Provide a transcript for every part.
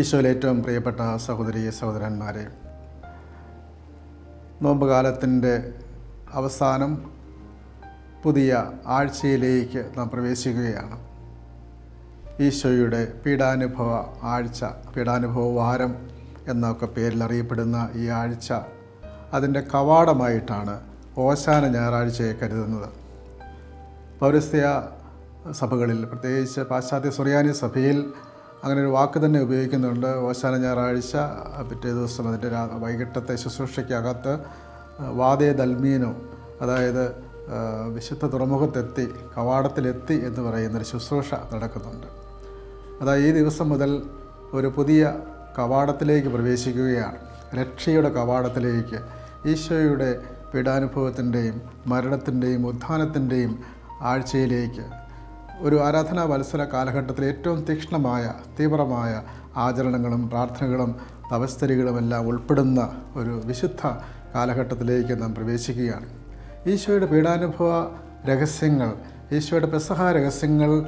ഈശോയിൽ ഏറ്റവും പ്രിയപ്പെട്ട സഹോദരി സഹോദരന്മാരെ നോമ്പ് കാലത്തിന്റെ അവസാനം പുതിയ ആഴ്ചയിലേക്ക് നാം പ്രവേശിക്കുകയാണ്. ഈശോയുടെ പീഡാനുഭവ ആഴ്ച പീഡാനുഭവ വാരം എന്നൊക്കെ പേരിൽ അറിയപ്പെടുന്ന ഈ ആഴ്ച അതിന്റെ കവാടമായിട്ടാണ് ഓശാന ഞായറാഴ്ചയെ കരുതുന്നത്. പൗരസ്ത്യ സഭകളിൽ പ്രത്യേകിച്ച് പാശ്ചാത്യ സുറിയാനി സഭയിൽ അങ്ങനെ ഒരു വാക്ക് തന്നെ ഉപയോഗിക്കുന്നുണ്ട്. അവസാന ഞായറാഴ്ച പിറ്റേ ദിവസം അതിന്റെ വൈകിട്ടത്തെ ശുശ്രൂഷയ്ക്കകത്ത് വാദേ ദൽമീനോ അതായത് വിശുദ്ധ തുറമുഖത്തെത്തി കവാടത്തിലെത്തി എന്ന് പറയുന്നൊരു ശുശ്രൂഷ നടക്കുന്നുണ്ട്. അതായത് ഈ ദിവസം മുതൽ ഒരു പുതിയ കവാടത്തിലേക്ക് പ്രവേശിക്കുകയാണ്. രക്ഷയുടെ കവാടത്തിലേക്ക് ഈശോയുടെ പീഡാനുഭവത്തിന്റെയും മരണത്തിന്റെയും ഉത്ഥാനത്തിന്റെയും ആഴ്ചയിലേക്ക് ഒരു ആരാധനാ വത്സര കാലഘട്ടത്തിൽ ഏറ്റവും തീക്ഷ്ണമായ തീവ്രമായ ആചരണങ്ങളും പ്രാർത്ഥനകളും തപസ്തരികളുമെല്ലാം ഉൾപ്പെടുന്ന ഒരു വിശുദ്ധ കാലഘട്ടത്തിലേക്ക് നാം പ്രവേശിക്കുകയാണ്. ഈശോയുടെ പീഡാനുഭവ രഹസ്യങ്ങൾ ഈശോയുടെ പെസഹ രഹസ്യങ്ങൾ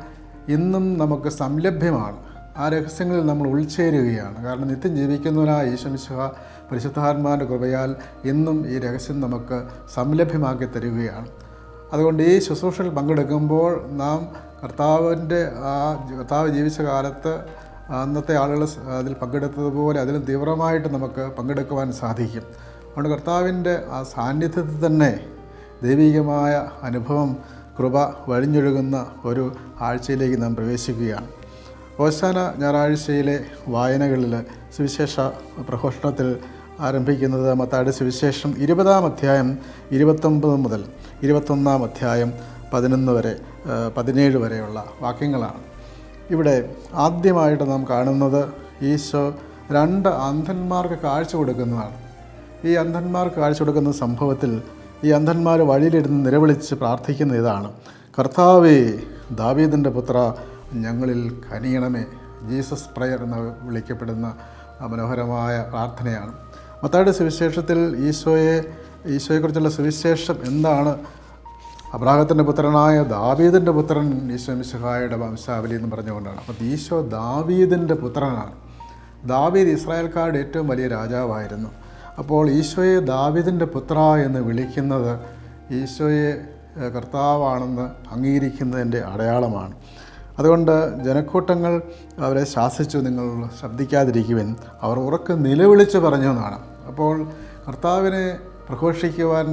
ഇന്നും നമുക്ക് സംലഭ്യമാണ്. ആ രഹസ്യങ്ങളിൽ നമ്മൾ ഉൾച്ചേരുകയാണ്. കാരണം നിത്യം ജീവിക്കുന്നവനായ ഈശ്വമിശുഹ പരിശുദ്ധാത്മാവിന്റെ കൃപയാൽ ഇന്നും ഈ രഹസ്യം നമുക്ക് സംലഭ്യമാക്കി തരികയാണ്. അതുകൊണ്ട് ഈ ശുശ്രൂഷയിൽ പങ്കെടുക്കുമ്പോൾ നാം കർത്താവിന്റെ ആ കർത്താവ് ജീവിച്ച കാലത്ത് അന്നത്തെ ആളുകൾ അതിൽ പങ്കെടുത്തതുപോലെ അതിൽ തീവ്രമായിട്ട് നമുക്ക് പങ്കെടുക്കുവാൻ സാധിക്കും. അതുകൊണ്ട് കർത്താവിന്റെ ആ സാന്നിധ്യത്തിൽ തന്നെ ദൈവികമായ അനുഭവം കൃപ വഴിഞ്ഞൊഴുകുന്ന ഒരു ആഴ്ചയിലേക്ക് നാം പ്രവേശിക്കുകയാണ്. ഓശാന ഞായറാഴ്ചയിലെ വായനകളിൽ സുവിശേഷ പ്രഘോഷണത്തിൽ ആരംഭിക്കുന്നത് മത്തായുടെ സുവിശേഷം ഇരുപതാം അധ്യായം ഇരുപത്തൊമ്പത് മുതൽ ഇരുപത്തൊന്നാം അധ്യായം പതിനൊന്ന് വരെ പതിനേഴ് വരെയുള്ള വാക്യങ്ങളാണ്. ഇവിടെ ആദ്യമായിട്ട് നാം കാണുന്നത് ഈശോ രണ്ട് അന്ധന്മാർക്ക് കാഴ്ച കൊടുക്കുന്നതാണ്. ഈ അന്ധന്മാർക്ക് കാഴ്ച കൊടുക്കുന്ന സംഭവത്തിൽ ഈ അന്ധന്മാർ വഴിയിലിരുന്ന് നിലവിളിച്ച് പ്രാർത്ഥിക്കുന്ന ഇതാണ്. കർത്താവേ ദാവീദിന്റെ പുത്ര ഞങ്ങളിൽ കനിയണമേ. ജീസസ് പ്രയർ എന്ന് വിളിക്കപ്പെടുന്ന മനോഹരമായ പ്രാർത്ഥനയാണ്. മത്തായുടെ സുവിശേഷത്തിൽ ഈശോയെ ഈശോയെക്കുറിച്ചുള്ള സുവിശേഷം എന്താണ്? അബ്രാഹത്തിന്റെ പുത്രനായ ദാവീദിന്റെ പുത്രൻ ഈശോ മിശിഹായുടെ വംശാവലി എന്ന് പറഞ്ഞുകൊണ്ടാണ്. അപ്പോൾ ഈശോ ദാവീദിന്റെ പുത്രനാണ്. ദാവീദ് ഇസ്രായേൽക്കാരുടെ ഏറ്റവും വലിയ രാജാവായിരുന്നു. അപ്പോൾ ഈശോയെ ദാവീദിന്റെ പുത്ര എന്ന് വിളിക്കുന്നത് ഈശോയെ കർത്താവാണെന്ന് അംഗീകരിക്കുന്നതിന്റെ അടയാളമാണ്. അതുകൊണ്ട് ജനക്കൂട്ടങ്ങൾ അവരെ ശാസിച്ചു നിങ്ങൾ ശബ്ദിക്കാതിരിക്കുവൻ അവർ ഉറക്കെ നിലവിളിച്ച് പറഞ്ഞു എന്നാണ്. അപ്പോൾ കർത്താവിനെ പ്രഘോഷിക്കുവാൻ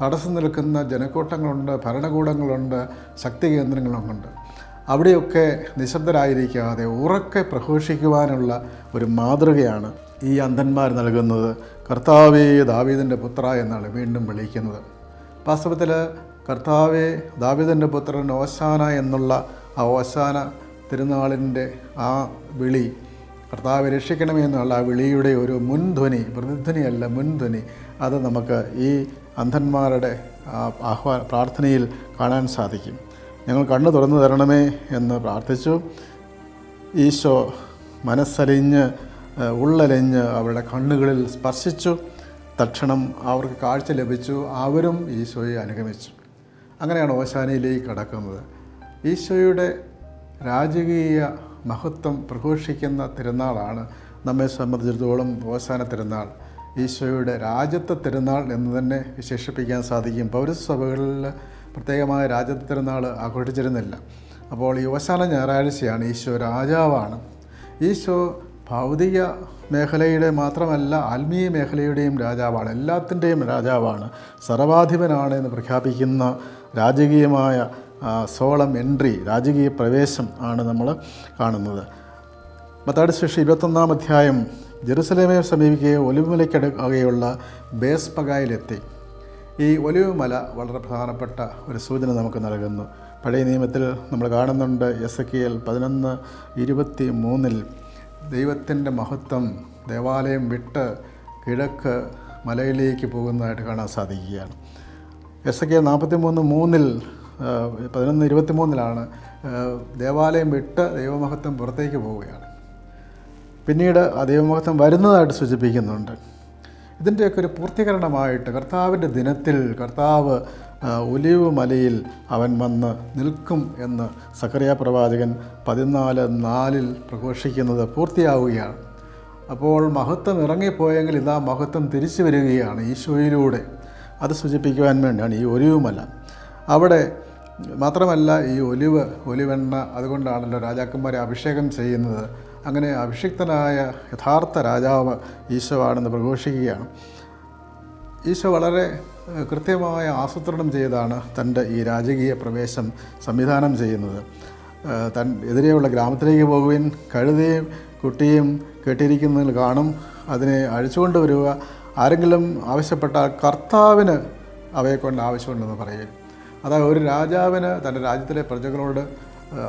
തടസ്സം നിൽക്കുന്ന ജനക്കൂട്ടങ്ങളുണ്ട് ഭരണകൂടങ്ങളുണ്ട് ശക്തി കേന്ദ്രങ്ങളുമുണ്ട്. അവിടെയൊക്കെ നിശബ്ദരായിരിക്കാതെ ഉറക്കെ പ്രഘോഷിക്കുവാനുള്ള ഒരു മാതൃകയാണ് ഈ അന്ധന്മാർ നൽകുന്നത്. കർത്താവേ ദാവീദിന്റെ പുത്ര എന്നാണ് വീണ്ടും വിളിക്കുന്നത്. വാസ്തവത്തിൽ കർത്താവെ ദാവിദന്റെ പുത്രൻ ഓശാന എന്നുള്ള ആ ഓശാന തിരുനാളിന്റെ ആ വിളി കർത്താവ് രക്ഷിക്കണമെന്നുള്ള ആ വിളിയുടെ ഒരു മുൻധ്വനി പ്രതിധ്വനിയല്ല മുൻധ്വനി. അത് നമുക്ക് ഈ അന്ധന്മാരുടെ ആഹ്വാ പ്രാർത്ഥനയിൽ കാണാൻ സാധിക്കും. ഞങ്ങൾ കണ്ണു തുറന്നു തരണമേ എന്ന് പ്രാർത്ഥിച്ചു. ഈശോ മനസ്സലിഞ്ഞ് ഉള്ളലിഞ്ഞ് അവരുടെ കണ്ണുകളിൽ സ്പർശിച്ചു. തക്ഷണം അവർക്ക് കാഴ്ച ലഭിച്ചു. അവരും ഈശോയെ അനുഗമിച്ചു. അങ്ങനെയാണ് ഓശാനയിലേക്ക് കടക്കുന്നത്. ഈശോയുടെ രാജകീയ മഹത്വം പ്രഘോഷിക്കുന്ന തിരുനാളാണ് നമ്മെ സംബന്ധിച്ചിടത്തോളം ഓശാന തിരുനാൾ. ഈശോയുടെ രാജ്യത്തെ തിരുനാൾ എന്ന് തന്നെ വിശേഷിപ്പിക്കാൻ സാധിക്കും. പൗരസഭകളിൽ പ്രത്യേകമായ രാജ്യത്തെ തിരുനാൾ ആഘോഷിച്ചിരുന്നില്ല. അപ്പോൾ യുവശാല ഞായറാഴ്ചയാണ് ഈശോ രാജാവാണ്. ഈശോ ഭൗതിക മേഖലയുടെ മാത്രമല്ല ആത്മീയ മേഖലയുടെയും രാജാവാണ്. എല്ലാത്തിന്റെയും രാജാവാണ്. സർവാധിപനാണ് എന്ന് പ്രഖ്യാപിക്കുന്ന രാജകീയമായ സോളം എൻട്രി രാജകീയ പ്രവേശം ആണ് നമ്മൾ കാണുന്നത്. മത്താടി ശേഷി ഇരുപത്തൊന്നാം അധ്യായം ജെറുസലേമെ സമീപിക്കുകയോ ഒലിവുമലയ്ക്കടുക്കുകയുള്ള ബേസ് പകായിലെത്തി. ഈ ഒലിവുമല വളരെ പ്രധാനപ്പെട്ട ഒരു സൂചന നമുക്ക് നൽകുന്നു. പഴയ നിയമത്തിൽ നമ്മൾ കാണുന്നുണ്ട് എസ് കെ എൽ പതിനൊന്ന് ഇരുപത്തി മൂന്നിൽ ദൈവത്തിന്റെ മഹത്വം ദേവാലയം വിട്ട് കിഴക്ക് മലയിലേക്ക് പോകുന്നതായിട്ട് കാണാൻ സാധിക്കുകയാണ്. എസ് കെ നാൽപ്പത്തി മൂന്ന് മൂന്നിൽ പതിനൊന്ന് ഇരുപത്തി മൂന്നിലാണ് ദേവാലയം വിട്ട് ദൈവമഹത്വം പുറത്തേക്ക് പോവുകയാണ്. പിന്നീട് ദൈവമഹത്വം വരുന്നതായിട്ട് സൂചിപ്പിക്കുന്നുണ്ട്. ഇതിന്റെയൊക്കെ ഒരു പൂർത്തീകരണമായിട്ട് കർത്താവിന്റെ ദിനത്തിൽ കർത്താവ് ഒലിവ് മലയിൽ അവൻ വന്ന് നിൽക്കും എന്ന് സക്കറിയ പ്രവാചകൻ പതിനാല് നാലിൽ പ്രഘോഷിക്കുന്നത് പൂർത്തിയാവുകയാണ്. അപ്പോൾ മഹത്വം ഇറങ്ങിപ്പോയെങ്കിൽ ഇതാ മഹത്വം തിരിച്ചു വരികയാണ് ഈശോയിലൂടെ. അത് സൂചിപ്പിക്കുവാൻ വേണ്ടിയാണ് ഈ ഒലിവ് മല. അവിടെ മാത്രമല്ല ഈ ഒലിവ് ഒലിവെണ്ണ അതുകൊണ്ടാണല്ലോ രാജാക്കന്മാരെ അഭിഷേകം ചെയ്യുന്നത്. അങ്ങനെ അഭിഷിക്തനായ യഥാർത്ഥ രാജാവ് ഈശോ ആണെന്ന് പ്രഘോഷിക്കുകയാണ്. ഈശോ വളരെ കൃത്യമായ ആസൂത്രണം ചെയ്താണ് തന്റെ ഈ രാജകീയ പ്രവേശം സംവിധാനം ചെയ്യുന്നത്. തൻ എതിരെയുള്ള ഗ്രാമത്തിലേക്ക് പോകുവിൻ കഴുതയും കുട്ടിയും കെട്ടിയിരിക്കുന്നതിൽ കാണും അതിനെ അഴിച്ചുകൊണ്ട് വരിക ആരെങ്കിലും ആവശ്യപ്പെട്ടാൽ കർത്താവിന് അവയെ കൊണ്ട് ആവശ്യമുണ്ടെന്ന് പറയുക അതായത് ഒരു രാജാവിന് തന്റെ രാജ്യത്തിലെ പ്രജകളോട്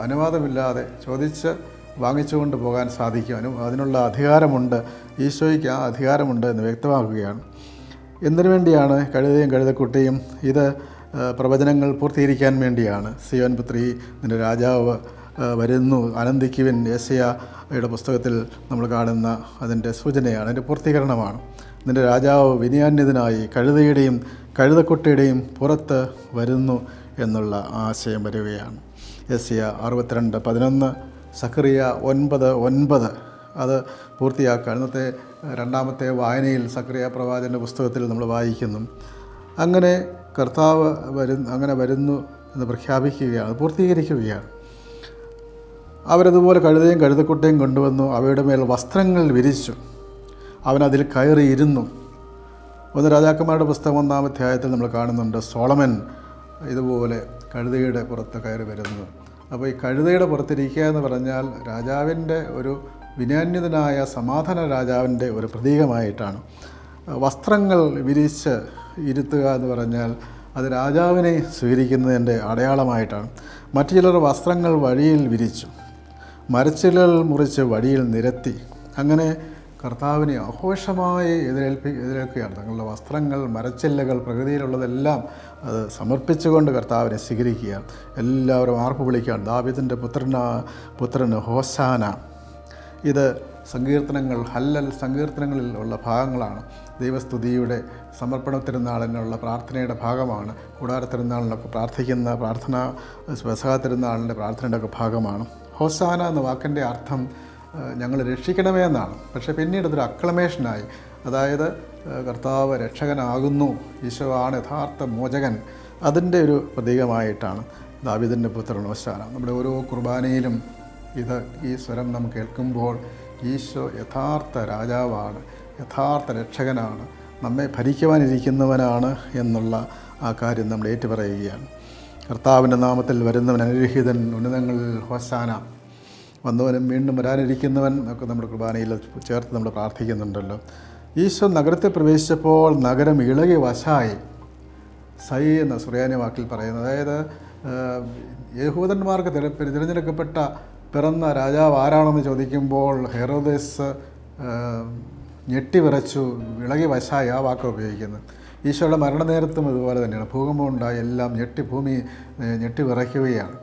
അനുവാദമില്ലാതെ ചോദിച്ച് വാങ്ങിച്ചുകൊണ്ട് പോകാൻ സാധിക്കുവാനും അതിനുള്ള അധികാരമുണ്ട്. ഈശോയ്ക്ക് ആ അധികാരമുണ്ട് എന്ന് വ്യക്തമാക്കുകയാണ്. എന്തിനു വേണ്ടിയാണ് കഴുതയും കഴുതക്കുട്ടിയും ഇത് പ്രവചനങ്ങൾ പൂർത്തീകരിക്കാൻ വേണ്ടിയാണ്? സിയോൻ പുത്രി നിന്റെ രാജാവ് വരുന്നു. ആനന്ദിക്കുവിൻ യേശയുടെ പുസ്തകത്തിൽ നമ്മൾ കാണുന്ന അതിന്റെ സൂചനയാണ് അതിന്റെ പൂർത്തീകരണമാണ്. നിന്റെ രാജാവ് വിനയാന്യതനായി കഴുതയുടെയും കഴുതക്കുട്ടിയുടെയും പുറത്ത് വരുന്നു എന്നുള്ള ആശയം വരികയാണ്. യസ്യ അറുപത്തിരണ്ട് പതിനൊന്ന് സക്രിയ ഒൻപത് ഒൻപത് അത് പൂർത്തിയാക്കുക ഇന്നത്തെ രണ്ടാമത്തെ വായനയിൽ സക്രിയ പ്രവാചന്റെ പുസ്തകത്തിൽ നമ്മൾ വായിക്കുന്നു. അങ്ങനെ കർത്താവ് വരു അങ്ങനെ വരുന്നു എന്ന് പ്രഖ്യാപിക്കുകയാണ് പൂർത്തീകരിക്കുകയാണ്. അവരതുപോലെ കഴുതയും കഴുതക്കുട്ടയും കൊണ്ടുവന്നു അവയുടെ മേൽ വസ്ത്രങ്ങൾ വിരിച്ചു അവനതിൽ കയറിയിരുന്നു. ഒന്ന് രാജാക്കന്മാരുടെ പുസ്തകം ഒന്നാം അധ്യായത്തിൽ നമ്മൾ കാണുന്നുണ്ട് സോളമൻ ഇതുപോലെ കഴുതയുടെ പുറത്ത് കയറി വരുന്നു. അപ്പോൾ ഈ കഴുതയുടെ പുറത്തിരിക്കുക എന്ന് പറഞ്ഞാൽ രാജാവിന്റെ ഒരു വിനാന്യതനായ സമാധാന രാജാവിന്റെ ഒരു പ്രതീകമായിട്ടാണ്. വസ്ത്രങ്ങൾ വിരിച്ച് ഇരുത്തുക എന്ന് പറഞ്ഞാൽ അത് രാജാവിനെ സ്വീകരിക്കുന്നതിന്റെ അടയാളമായിട്ടാണ്. മറ്റു ചിലർ വസ്ത്രങ്ങൾ വഴിയിൽ വിരിച്ചു മരച്ചിലൽ മുറിച്ച് വഴിയിൽ നിരത്തി അങ്ങനെ കർത്താവിനെ ആഘോഷമായി എതിരേൽപ്പി എതിരേൽക്കുകയാണ്. തങ്ങളുടെ വസ്ത്രങ്ങൾ മരച്ചില്ലകൾ പ്രകൃതിയിലുള്ളതെല്ലാം അത് സമർപ്പിച്ചുകൊണ്ട് കർത്താവിനെ സ്വീകരിക്കുകയാണ്. എല്ലാവരും ആർപ്പ് വിളിക്കുകയാണ്. ദാവിദിന്റെ പുത്രന പുത്രന് ഹോസാന. ഇത് സങ്കീർത്തനങ്ങൾ ഹല്ലൽ സങ്കീർത്തനങ്ങളിൽ ഉള്ള ഭാഗങ്ങളാണ്. ദൈവസ്തുതിയുടെ സമർപ്പണ തിരുനാളിനുള്ള പ്രാർത്ഥനയുടെ ഭാഗമാണ്. കൂടാര തിരുനാളിനൊക്കെ പ്രാർത്ഥിക്കുന്ന പ്രാർത്ഥന സ്വസഹ തിരുനാളിന്റെ പ്രാർത്ഥനയുടെ ഒക്കെ ഭാഗമാണ്. ഹോസാന എന്ന വാക്കിന്റെ അർത്ഥം ഞങ്ങൾ രക്ഷിക്കണമേ എന്നാണ്. പക്ഷേ പിന്നീട് അതൊരു അക്ലമേഷനായി അതായത് കർത്താവ് രക്ഷകനാകുന്നു. ഈശോ ആണ് യഥാർത്ഥ മോചകൻ. അതിന്റെ ഒരു പ്രതീകമായിട്ടാണ് ദാവിദിന്റെ പുത്രൻ ഹോസാന നമ്മുടെ ഓരോ കുർബാനയിലും ഇത് ഈ സ്വരം നാം കേൾക്കുമ്പോൾ ഈശോ യഥാർത്ഥ രാജാവാണ് യഥാർത്ഥ രക്ഷകനാണ് നമ്മെ ഭരിക്കുവാനിരിക്കുന്നവനാണ് എന്നുള്ള ആ കാര്യം നമ്മൾ ഏറ്റുപറയുകയാണ്. കർത്താവിന്റെ നാമത്തിൽ വരുന്നവൻ അനുഗ്രഹീതൻ ഉന്നതങ്ങളിൽ ഹോസാന വന്നവനും വീണ്ടും വരാനിരിക്കുന്നവൻ ഒക്കെ നമ്മുടെ കുർബാനയിൽ ചേർത്ത് നമ്മൾ പ്രാർത്ഥിക്കുന്നുണ്ടല്ലോ. ഈശോ നഗരത്തെ പ്രവേശിച്ചപ്പോൾ നഗരം ഇളകി വശായി. സൈ എന്ന സുറിയാനി വാക്കിൽ പറയുന്നത് അതായത് യഹൂദന്മാർക്ക് തിര- തിരഞ്ഞെടുക്കപ്പെട്ട പിറന്ന രാജാവ് ആരാണെന്ന് ചോദിക്കുമ്പോൾ ഹെറോദേസ് ഞെട്ടി വിറച്ചു ഇളകി വശായി ആ വാക്ക് ഉപയോഗിക്കുന്നത് ഈശോയുടെ മരണനേരത്തും ഇതുപോലെ തന്നെയാണ്. ഭൂകമ്പം ഉണ്ടായി എല്ലാം ഞെട്ടി ഭൂമി ഞെട്ടി വിറയ്ക്കുകയാണ്.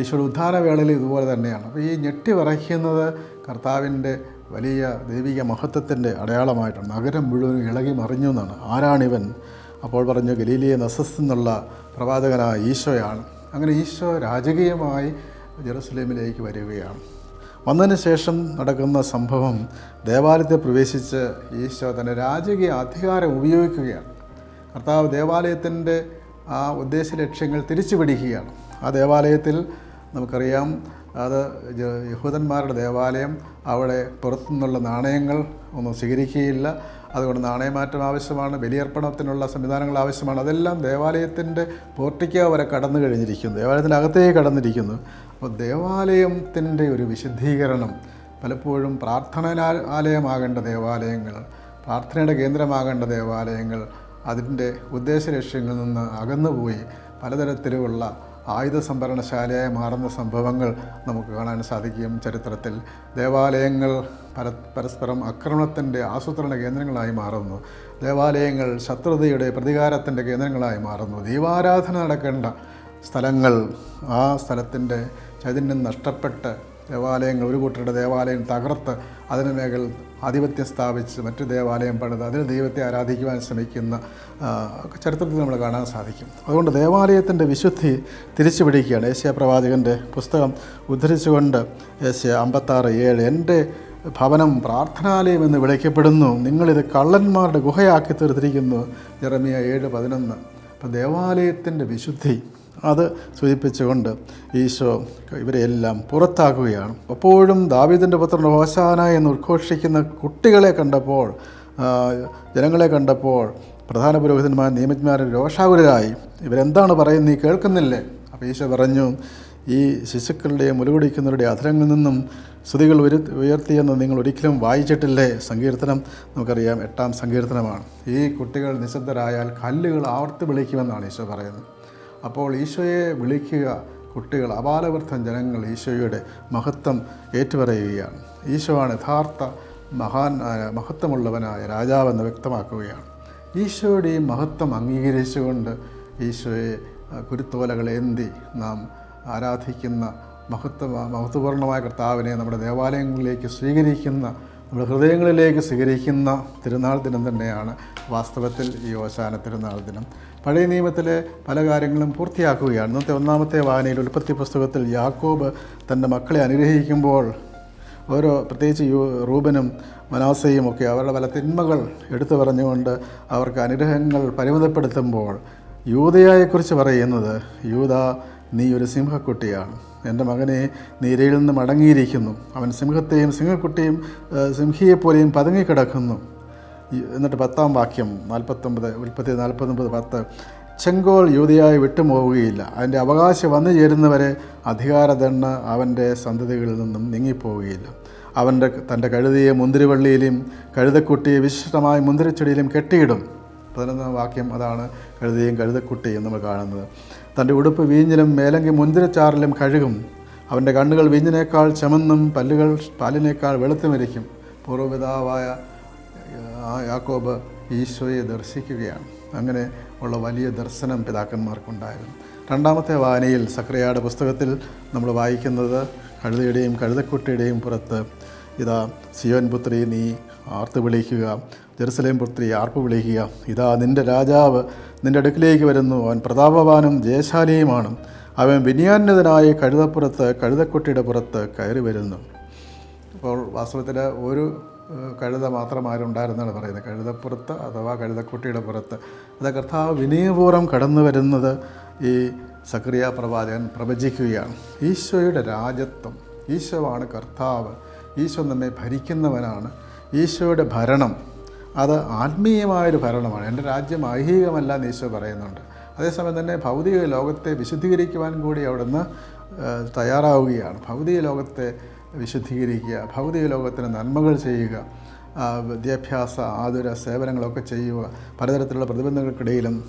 ഈശോയുടെ ഉദ്ധാരവേളയിൽ ഇതുപോലെ തന്നെയാണ്. അപ്പോൾ ഈ ഞെട്ടി വിറയ്ക്കുന്നത് കർത്താവിന്റെ വലിയ ദൈവിക മഹത്വത്തിന്റെ അടയാളമായിട്ടാണ്. നഗരം മുഴുവൻ ഇളകി മറിഞ്ഞു എന്നാണ്. ആരാണിവൻ? അപ്പോൾ പറഞ്ഞു ഗലീലിയെ നസസ് എന്നുള്ള പ്രവാചകനായ ഈശോയാണ്. അങ്ങനെ ഈശോ രാജകീയമായി ജെറുസലേമിലേക്ക് വരികയാണ്. വന്നതിന് ശേഷം നടക്കുന്ന സംഭവം ദേവാലയത്തെ പ്രവേശിച്ച് ഈശോ തന്റെ രാജകീയ അധികാരം ഉപയോഗിക്കുകയാണ്. കർത്താവ് ദേവാലയത്തിന്റെ ആ ഉദ്ദേശ ലക്ഷ്യങ്ങൾ തിരിച്ചു പിടിക്കുകയാണ് ആ ദേവാലയത്തിൽ നമുക്കറിയാം അത് യഹൂദന്മാരുടെ ദേവാലയം അവിടെ പുറത്തുനിന്നുള്ള നാണയങ്ങൾ ഒന്നും സ്വീകരിക്കുകയില്ല. അതുകൊണ്ട് നാണയമാറ്റം ആവശ്യമാണ് ബലിയർപ്പണത്തിനുള്ള സംവിധാനങ്ങൾ ആവശ്യമാണ്. അതെല്ലാം ദേവാലയത്തിന്റെ പോർട്ടിക്ക വരെ കടന്നു കഴിഞ്ഞിരിക്കുന്നു. ദേവാലയത്തിന്റെ അകത്തേക്ക് കടന്നിരിക്കുന്നു. അപ്പോൾ ദേവാലയത്തിന്റെ ഒരു വിശുദ്ധീകരണം പലപ്പോഴും പ്രാർത്ഥനാ ആലയമാകേണ്ട ദേവാലയങ്ങൾ പ്രാർത്ഥനയുടെ കേന്ദ്രമാകേണ്ട ദേവാലയങ്ങൾ അതിന്റെ ഉദ്ദേശ ലക്ഷ്യങ്ങളിൽ നിന്ന് അകന്നുപോയി പലതരത്തിലുമുള്ള ആയുധ സംഭരണശാലയായി മാറുന്ന സംഭവങ്ങൾ നമുക്ക് കാണാൻ സാധിക്കും. ചരിത്രത്തിൽ ദേവാലയങ്ങൾ പര പരസ്പരം ആക്രമണത്തിന്റെ ആസൂത്രണ കേന്ദ്രങ്ങളായി മാറുന്നു. ദേവാലയങ്ങൾ ശത്രുതയുടെ പ്രതികാരത്തിന്റെ കേന്ദ്രങ്ങളായി മാറുന്നു. ദൈവാരാധന നടക്കേണ്ട സ്ഥലങ്ങൾ ആ സ്ഥലത്തിന്റെ ചൈതന്യം നഷ്ടപ്പെട്ട് ദേവാലയങ്ങൾ ഒരു കൂട്ടരുടെ ദേവാലയം തകർത്ത് അതിന് മേഖൽ ആധിപത്യം സ്ഥാപിച്ച് മറ്റു ദേവാലയം പണിത് അതിന് ദൈവത്തെ ആരാധിക്കുവാൻ ശ്രമിക്കുന്ന ചരിത്രത്തിൽ നമ്മൾ കാണാൻ സാധിക്കും. അതുകൊണ്ട് ദേവാലയത്തിന്റെ വിശുദ്ധി തിരിച്ചു പിടിക്കുകയാണ്. ഏഷ്യ പ്രവാചകന്റെ പുസ്തകം ഉദ്ധരിച്ചുകൊണ്ട് ഏഷ്യ അമ്പത്താറ് ഏഴ് എന്റെ ഭവനം പ്രാർത്ഥനാലയം എന്ന് വിളിക്കപ്പെടുന്നു. നിങ്ങളിത് കള്ളന്മാരുടെ ഗുഹയാക്കി തീർത്തിരിക്കുന്നു. ജെറമിയ ഏഴ് പതിനൊന്ന്. അപ്പം ദേവാലയത്തിന്റെ വിശുദ്ധി അത് സൂചിപ്പിച്ചുകൊണ്ട് ഈശോ ഇവരെയെല്ലാം പുറത്താക്കുകയാണ്. അപ്പോഴും ദാവീദിന്റെ പുത്രൻ ഹോശാന എന്ന് ഉദ്ഘോഷിക്കുന്ന കുട്ടികളെ കണ്ടപ്പോൾ ജനങ്ങളെ കണ്ടപ്പോൾ പ്രധാന പുരോഹിതന്മാർ നിയമജ്ഞന്മാർ രോഷാകുലരായി. ഇവരെന്താണ് പറയുന്നത്? നീ കേൾക്കുന്നില്ലേ? അപ്പോൾ ഈശോ പറഞ്ഞു ഈ ശിശുക്കളുടെയും മുലകുടിക്കുന്നവരുടെ അധരങ്ങളിൽ നിന്നും സ്തുതികൾ ഉയർ ഉയർത്തിയെന്ന് നിങ്ങൾ ഒരിക്കലും വായിച്ചിട്ടില്ലേ? സങ്കീർത്തനം നമുക്കറിയാം എട്ടാം സങ്കീർത്തനമാണ്. ഈ കുട്ടികൾ നിശബ്ദരായാൽ കല്ലുകൾ ആവർത്തി വിളിക്കുമെന്നാണ് ഈശോ പറയുന്നത്. അപ്പോൾ ഈശോയെ വിളിക്കുക കുട്ടികൾ അപാലവൃദ്ധം ജനങ്ങൾ ഈശോയുടെ മഹത്വം ഏറ്റുപറയുകയാണ്. ഈശോയാണ് യഥാർത്ഥ മഹാൻ മഹത്വമുള്ളവനായ രാജാവെന്ന് വ്യക്തമാക്കുകയാണ്. ഈശോയുടെ ഈ മഹത്വം അംഗീകരിച്ചുകൊണ്ട് ഈശോയെ കുരുത്തോലകൾ എന്തി നാം ആരാധിക്കുന്ന മഹത്വ മഹത്വപൂർണമായ കർത്താവിനെ നമ്മുടെ ദേവാലയങ്ങളിലേക്ക് സ്വീകരിക്കുന്ന നമ്മുടെ ഹൃദയങ്ങളിലേക്ക് സ്വീകരിക്കുന്ന തിരുനാൾ ദിനം തന്നെയാണ് വാസ്തവത്തിൽ ഈ ഓശാന തിരുനാൾ ദിനം. പഴയ നിയമത്തിലെ പല കാര്യങ്ങളും പൂർത്തിയാക്കുകയാണ്. ഇന്നത്തെ ഒന്നാമത്തെ വായനയിൽ ഉൽപ്പത്തി പുസ്തകത്തിൽ യാക്കോബ് തന്റെ മക്കളെ അനുഗ്രഹിക്കുമ്പോൾ ഓരോ പ്രത്യേകിച്ച് യു റൂബനും മനാസയും ഒക്കെ അവരുടെ പല തിന്മകൾ എടുത്തു പറഞ്ഞുകൊണ്ട് അവർക്ക് അനുഗ്രഹങ്ങൾ പരിമിതപ്പെടുത്തുമ്പോൾ യൂതയായെക്കുറിച്ച് പറയുന്നത് യൂത നീ ഒരു സിംഹക്കുട്ടിയാണ്. എന്റെ മകനെ നീ ഇരയിൽ നിന്ന് മടങ്ങിയിരിക്കുന്നു. അവൻ സിംഹത്തെയും സിംഹക്കുട്ടിയും സിംഹിയെപ്പോലെയും പതുങ്ങിക്കിടക്കുന്നു. എന്നിട്ട് പത്താം വാക്യം നാൽപ്പത്തൊമ്പത് ഉൽപ്പത്തി നാൽപ്പത്തൊമ്പത് പത്ത്. ചെങ്കോൾ യുവതിയായി വിട്ടുപോവുകയില്ല. അതിന്റെ അവകാശം വന്നു ചേരുന്നവരെ അധികാരദണ്ഡ അവന്റെ സന്തതികളിൽ നിന്നും നീങ്ങിപ്പോവുകയില്ല. അവന്റെ തന്റെ കഴുതിയെ മുന്തിരിവള്ളിയിലും കഴുതക്കുട്ടിയെ വിശിഷ്ടമായ മുന്തിരിച്ചെടിയിലും കെട്ടിയിടും. പതിനൊന്നാം വാക്യം അതാണ് കഴുതിയും കഴുതക്കുട്ടിയും നമ്മൾ കാണുന്നത്. തന്റെ ഉടുപ്പ് വീഞ്ഞിലും മേലങ്കി മുന്തിരിച്ചാറിലും കഴുകും. അവന്റെ കണ്ണുകൾ വീഞ്ഞിനേക്കാൾ ചമന്നും പല്ലുകൾ പാലിനേക്കാൾ വെളുത്തുമിരിക്കും. പൂർവപിതാവായ ആ യാക്കോബ് ഈശോയെ ദർശിക്കുകയാണ്. അങ്ങനെ ഉള്ള വലിയ ദർശനം പിതാക്കന്മാർക്കുണ്ടായിരുന്നു. രണ്ടാമത്തെ വായനയിൽ സക്രിയയുടെ പുസ്തകത്തിൽ നമ്മൾ വായിക്കുന്നത് കഴുതയുടെയും കഴുതക്കുട്ടിയുടെയും പുറത്ത് ഇതാ സിയോൻ പുത്രി നീ ആർത്ത് വിളിക്കുക ജെറുസലേം പുത്രി ആർപ്പ് വിളിക്കുക ഇതാ നിന്റെ രാജാവ് നിന്റെ അടുക്കിലേക്ക് വരുന്നു അവൻ പ്രതാപവാനും ജയശാലിയുമാണ് അവൻ വിനിയാന്യതനായ കഴുതപ്പുറത്ത് കഴുതക്കുട്ടിയുടെ പുറത്ത് കയറി വരുന്നു. അപ്പോൾ വാസ്തവത്തിൽ ഒരു കഴുത മാത്രമാരും ഉണ്ടായിരുന്നാണ് പറയുന്നത്? കഴുതപ്പുറത്ത് അഥവാ കഴുതക്കുട്ടിയുടെ പുറത്ത്. അത് കർത്താവ് വിനയപൂർവം കടന്നു വരുന്നത് ഈ സക്രിയ പ്രവാചകൻ പ്രവചിക്കുകയാണ്. ഈശോയുടെ രാജത്വം. ഈശോവാണ് കർത്താവ്. ഈശോ നമ്മെ ഭരിക്കുന്നവനാണ്. ഈശോയുടെ ഭരണം. അത് ആത്മീയമായൊരു ഭരണമാണ്. എന്റെ രാജ്യം ഐഹികമല്ല എന്ന് ഈശോ പറയുന്നുണ്ട്. അതേസമയം തന്നെ ഭൗതിക ലോകത്തെ വിശുദ്ധീകരിക്കുവാൻ കൂടി അവിടുന്ന് തയ്യാറാവുകയാണ്. ഭൗതിക ലോകത്തെ വിശുദ്ധീകരിക്കുക ഭൗതിക ലോകത്തിന് നന്മകൾ ചെയ്യുക വിദ്യാഭ്യാസ ആതുര സേവനങ്ങളൊക്കെ ചെയ്യുക പലതരത്തിലുള്ള പ്രതിബന്ധങ്ങൾക്കിടയിലും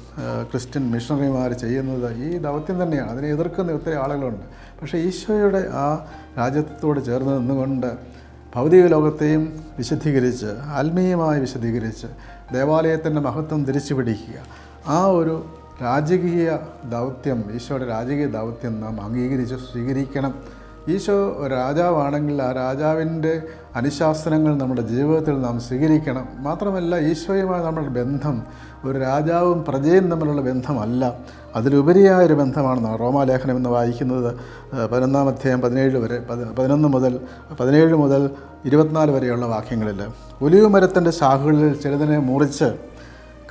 ക്രിസ്ത്യൻ മിഷണറിമാർ ചെയ്യുന്നത് ഈ ദൗത്യം തന്നെയാണ്. അതിനെ എതിർക്കുന്ന ഒത്തിരി ആളുകളുണ്ട്. പക്ഷേ ഈശോയുടെ ആ രാജ്യത്തോട് ചേർന്ന് നിന്നുകൊണ്ട് ഭൗതിക ലോകത്തെയും വിശദീകരിച്ച് ആത്മീയമായി വിശദീകരിച്ച് ദേവാലയത്തിന്റെ മഹത്വം തിരിച്ചു പിടിക്കുക ആ ഒരു രാജകീയ ദൗത്യം ഈശോയുടെ രാജകീയ ദൗത്യം നാം അംഗീകരിച്ച് സ്വീകരിക്കണം. ഈശോ രാജാവാണെങ്കിൽ ആ രാജാവിന്റെ അനുശാസനങ്ങൾ നമ്മുടെ ജീവിതത്തിൽ നാം സ്വീകരിക്കണം. മാത്രമല്ല ഈശോയുമായി നമ്മുടെ ബന്ധം ഒരു രാജാവും പ്രജയും തമ്മിലുള്ള ബന്ധമല്ല. അതിലുപരിയായ അതിലുപരിയായൊരു ബന്ധമാണ് റോമാലേഖനം എന്ന് വായിക്കുന്നത്. പതിനൊന്നാം അധ്യായം പതിനേഴ് വരെ പതി- പതിനൊന്ന് മുതൽ പതിനേഴ് മുതൽ ഇരുപത്തിനാല് വരെയുള്ള വാക്യങ്ങളിൽ. ഒലിവ് മരത്തിന്റെ ശാഖകളിൽ ചിലതിനെ മുറിച്ച്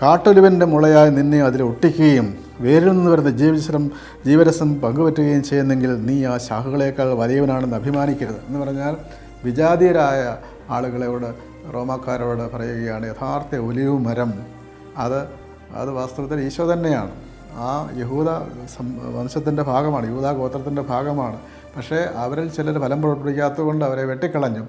കാട്ടൊലുവന്റെ മുളയായി നിന്നെ അതിൽ ഒട്ടിക്കുകയും വേരിൽ നിന്ന് വരുന്ന ജീവരസം ജീവരസം പങ്കുപറ്റുകയും ചെയ്യുന്നെങ്കിൽ നീ ആ ശാഖകളേക്കാൾ വലിയവനാണെന്ന് അഭിമാനിക്കരുത് എന്ന് പറഞ്ഞാൽ വിജാതീയരായ ആളുകളോട് റോമാക്കാരോട് പറയുകയാണ് യഥാർത്ഥ ഒലിവ് മരം. അത് അത് വാസ്തവത്തിൽ ഈശോ തന്നെയാണ്. ആ യഹൂദ വംശത്തിന്റെ ഭാഗമാണ് യഹൂദ ഗോത്രത്തിന്റെ ഭാഗമാണ്. പക്ഷേ അവരിൽ ചിലർ ഫലം പുറപ്പെടുവിക്കാത്തതുകൊണ്ട് അവരെ വെട്ടിക്കളഞ്ഞു.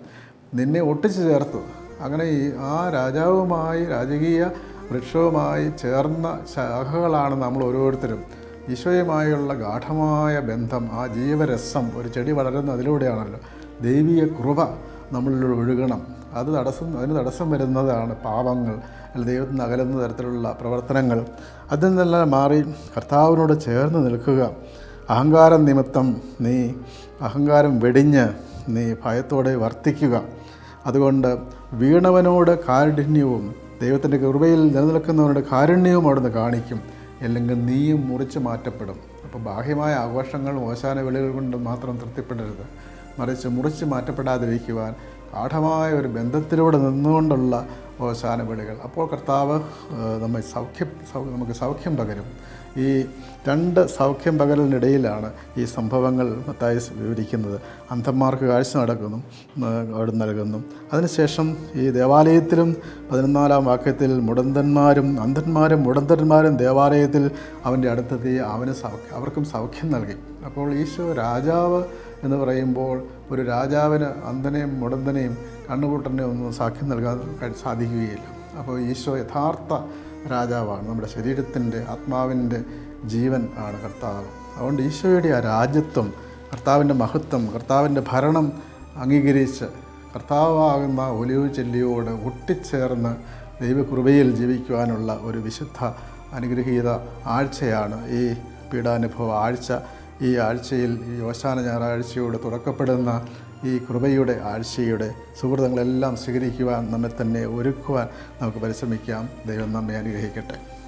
നിന്നെ ഒട്ടിച്ചു ചേർത്തു. അങ്ങനെ ആ രാജാവുമായി രാജകീയ വൃക്ഷവുമായി ചേർന്ന ശാഖകളാണ് നമ്മൾ ഓരോരുത്തരും. ഈശോയുമായുള്ള ഗാഠമായ ബന്ധം ആ ജീവരസം ഒരു ചെടി വളരുന്ന അതിലൂടെയാണല്ലോ. ദൈവീയ കൃപ നമ്മളിൽ ഒഴുകണം. അത് തടസ്സം അതിന് തടസ്സം വരുന്നതാണ് പാപങ്ങൾ അല്ല ദൈവത്തിൽ നിന്ന് അകലുന്ന തരത്തിലുള്ള പ്രവർത്തനങ്ങൾ. അതിൽ നിന്നെല്ലാം മാറി കർത്താവിനോട് ചേർന്ന് നിൽക്കുക. അഹങ്കാരം നിമിത്തം നീ അഹങ്കാരം വെടിഞ്ഞ് നീ ഭയത്തോടെ വർത്തിക്കുക. അതുകൊണ്ട് വീണവനോട് കാരുണ്യവും ദൈവത്തിന്റെ കൃപയിൽ നിലനിൽക്കുന്നവരുടെ കാരുണ്യവും അവിടുന്ന് കാണിക്കും. അല്ലെങ്കിൽ നീയും മുറിച്ച് മാറ്റപ്പെടും. അപ്പോൾ ബാഹ്യമായ ആഘോഷങ്ങൾ ഓശാന വിളികൾ കൊണ്ട് മാത്രം തൃപ്തിപ്പെടരുത്. മറിച്ച് മുറിച്ച് മാറ്റപ്പെടാതിരിക്കുവാൻ ഗാഠമായ ഒരു ബന്ധത്തിലൂടെ നിന്നുകൊണ്ടുള്ള ഓശാന വിളികൾ. അപ്പോൾ കർത്താവ് നമ്മെ സൗഖ്യം നമുക്ക് സൗഖ്യം പകരും. ഈ രണ്ട് സൗഖ്യം പകലിനിടയിലാണ് ഈ സംഭവങ്ങൾ മത്തായി വിവരിക്കുന്നത്. അന്ധന്മാർക്ക് കാഴ്ച നടക്കുന്നു അവിടെ നൽകുന്നു. അതിനുശേഷം ഈ ദേവാലയത്തിലും പതിനൊന്നാലാം വാക്യത്തിൽ മുടന്തന്മാരും അന്ധന്മാരും മുടന്തന്മാരും ദേവാലയത്തിൽ അവന്റെ അടുത്തെത്തി അവന് സൗഖ്യം അവർക്കും സൗഖ്യം നൽകി. അപ്പോൾ ഈശോ രാജാവ് എന്ന് പറയുമ്പോൾ ഒരു രാജാവിന് അന്ധനെയും മുടന്തനെയും കണ്ണുകൂട്ടനെയും ഒന്നും സാഖ്യം നൽകാൻ സാധിക്കുകയില്ല. അപ്പോൾ ഈശോ യഥാർത്ഥ രാജാവാണ്. നമ്മുടെ ശരീരത്തിന്റെ ആത്മാവിന്റെ ജീവൻ ആണ് കർത്താവ്. അതുകൊണ്ട് ഈശോയുടെ ആ രാജ്യത്വം കർത്താവിന്റെ മഹത്വം കർത്താവിന്റെ ഭരണം അംഗീകരിച്ച് കർത്താവാകുന്ന ഒലിവ് ചെല്ലിയോട് ഒട്ടിച്ചേർന്ന് ദൈവകൃപയിൽ ജീവിക്കുവാനുള്ള ഒരു വിശുദ്ധ അനുഗ്രഹീത ആഴ്ചയാണ് ഈ പീഡാനുഭവ ആഴ്ച. ഈ ആഴ്ചയിൽ ഈ ഓശാന ഞായറാഴ്ചയോട് തുറക്കപ്പെടുന്ന ഈ കൃപയുടെ ആഴ്ചയുടെ സുഹൃത്തുക്കളെല്ലാം സ്വീകരിക്കുവാൻ നമ്മെ തന്നെ ഒരുക്കുവാൻ നമുക്ക് പരിശ്രമിക്കാം. ദൈവം നമ്മെ അനുഗ്രഹിക്കട്ടെ.